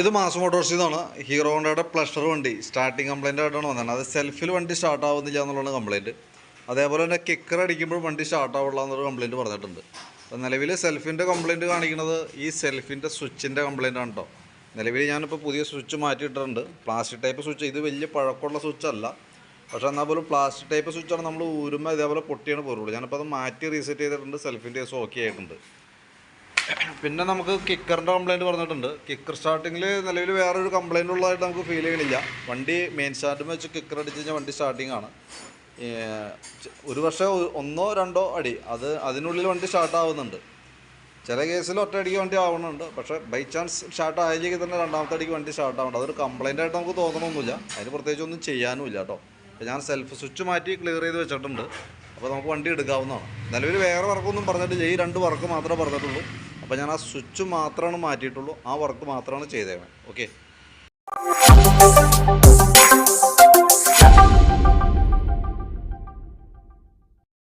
ഇത് മാസ് മോട്ടോഴ്സിൽ നിന്നാണ് ഹീറോ ഹോണ്ടയുടെ പ്ലഷർ വണ്ടി സ്റ്റാർട്ടിങ് കംപ്ലൈന്റ് ആയിട്ടാണ് വന്നത്. അത് സെൽഫിൽ വണ്ടി സ്റ്റാർട്ട് ആവുന്നില്ല എന്നുള്ളതാണ് കംപ്ലൈന്റ് അതേപോലെ തന്നെ കിക്കർ അടിക്കുമ്പോൾ വണ്ടി സ്റ്റാർട്ട് ആവുള്ള എന്നൊരു കംപ്ലൈന്റ് പറഞ്ഞിട്ടുണ്ട്. അപ്പോൾ നിലവിൽ സെൽഫിന്റെ കംപ്ലൈന്റ് കാണിക്കുന്നത് ഈ സെൽഫിന്റെ സ്വിച്ചിന്റെ കംപ്ലൈന്റ് ആണ് കേട്ടോ നിലവിൽ ഞാനിപ്പോൾ പുതിയ സ്വിച്ച് മാറ്റിയിട്ടിട്ടുണ്ട് പ്ലാസ്റ്റിക് ടൈപ്പ് സ്വിച്ച് ഇത് വലിയ പഴക്കമുള്ള സ്വിച്ച് അല്ല. പക്ഷേ എന്നാൽ പോലും പ്ലാസ്റ്റിക് ടൈപ്പ് സ്വിച്ചാണ് നമ്മൾ ഊരുമ്പോൾ ഇതേപോലെ പൊട്ടിയാണ് പോരുള്ളൂ. ഞാനിപ്പോൾ അത് മാറ്റി റീസെറ്റ് ചെയ്തിട്ടുണ്ട് സെൽഫിന്റെ കേസ് ഓക്കെ ആയിട്ടുണ്ട്. പിന്നെ നമുക്ക് കിക്കറിന്റെ കംപ്ലയിന്റ് പറഞ്ഞിട്ടുണ്ട്. കിക്കർ സ്റ്റാർട്ടിങ്ങിൽ നിലവിൽ വേറൊരു കംപ്ലയിന്റ് ഉള്ളതായിട്ട് നമുക്ക് ഫീൽ ചെയ്യണില്ല. വണ്ടി മെയിൻ സ്റ്റാർട്ടും വെച്ച് കിക്കർ അടിച്ച് കഴിഞ്ഞാൽ വണ്ടി സ്റ്റാർട്ടിംഗ് ആണ്. ഒരു പക്ഷേ ഒന്നോ രണ്ടോ അടി. അത് അതിനുള്ളിൽ വണ്ടി സ്റ്റാർട്ട് ആവുന്നുണ്ട്. ചില കേസിൽ ഒറ്റ അടിക്ക് വണ്ടി ആവുന്നുണ്ട്. പക്ഷേ ബൈ ചാൻസ് സ്റ്റാർട്ട് ആയില്ലെങ്കിൽ തന്നെ രണ്ടാമത്തെ അടിക്ക് വണ്ടി സ്റ്റാർട്ട് ആവുന്നുണ്ട്. അതൊരു കംപ്ലൈന്റ് ആയിട്ട് നമുക്ക് തോന്നണമൊന്നുമില്ല. അതിന് പ്രത്യേകിച്ച് ഒന്നും ചെയ്യാനും ഇല്ല കേട്ടോ. അപ്പോൾ ഞാൻ സെൽഫ് സ്വിച്ച് മാറ്റി ക്ലിയർ ചെയ്ത് വെച്ചിട്ടുണ്ട്. അപ്പോൾ നമുക്ക് വണ്ടി എടുക്കാവുന്നതാണ്. നിലവിൽ വേറെ വർക്കൊന്നും പറഞ്ഞിട്ടില്ല. ഈ രണ്ട് വർക്ക് മാത്രമേ പറഞ്ഞിട്ടുള്ളൂ. അപ്പോൾ ഞാൻ ആ സ്വിച്ച് മാത്രമാണ് മാറ്റിയിട്ടുള്ളൂ ആ വർക്ക് മാത്രമാണ് ചെയ്തേക്കുന്നത് ഓക്കെ